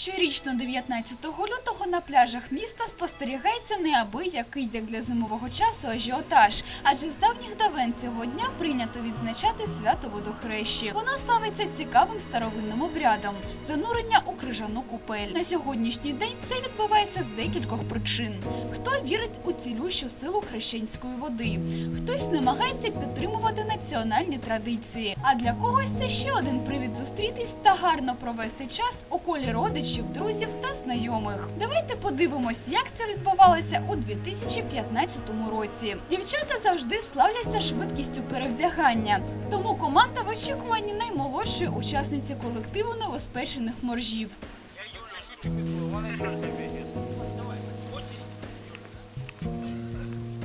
Щорічно 19 лютого на пляжах міста спостерігається неабиякий, як для зимового часу, ажіотаж. Адже з давніх давен цього дня прийнято відзначати свято водохрещі. Воно славиться цікавим старовинним обрядом – занурення у крижану купель. На сьогоднішній день це відбувається з декількох причин. Хто вірить у цілющу силу хрещенської води, хтось намагається підтримувати національні традиції. А для когось це ще один привід зустрітись та гарно провести час у колі родичів, друзів та знайомих. Давайте подивимось, як це відбувалося у 2015 році. Дівчата завжди славляться швидкістю перевдягання, тому команда в очікуванні наймолодшої учасниці колективу новоспечених моржів.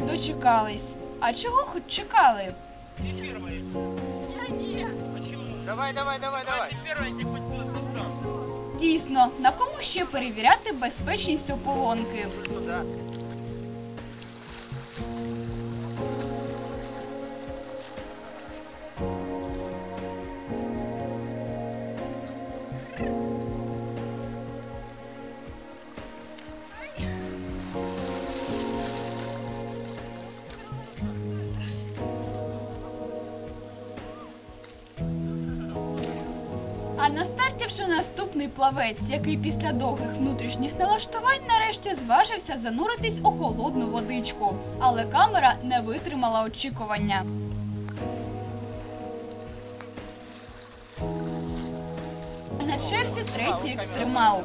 Дочекались. А чого хоч чекали? Давай, давай, давай, давай. Дійсно, на кому ще перевіряти безпечність ополонки? А на старті вже наступний плавець, який після довгих внутрішніх налаштувань нарешті зважився зануритись у холодну водичку. Але камера не витримала очікування. На черзі третій екстремал.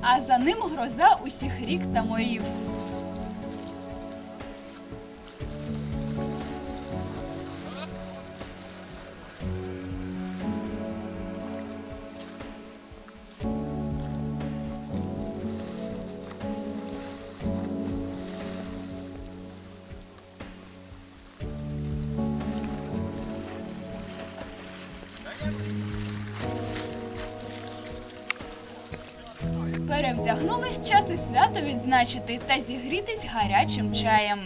А за ним гроза усіх рік та морів. Перевдягнулись час і свято відзначити та зігрітись гарячим чаєм.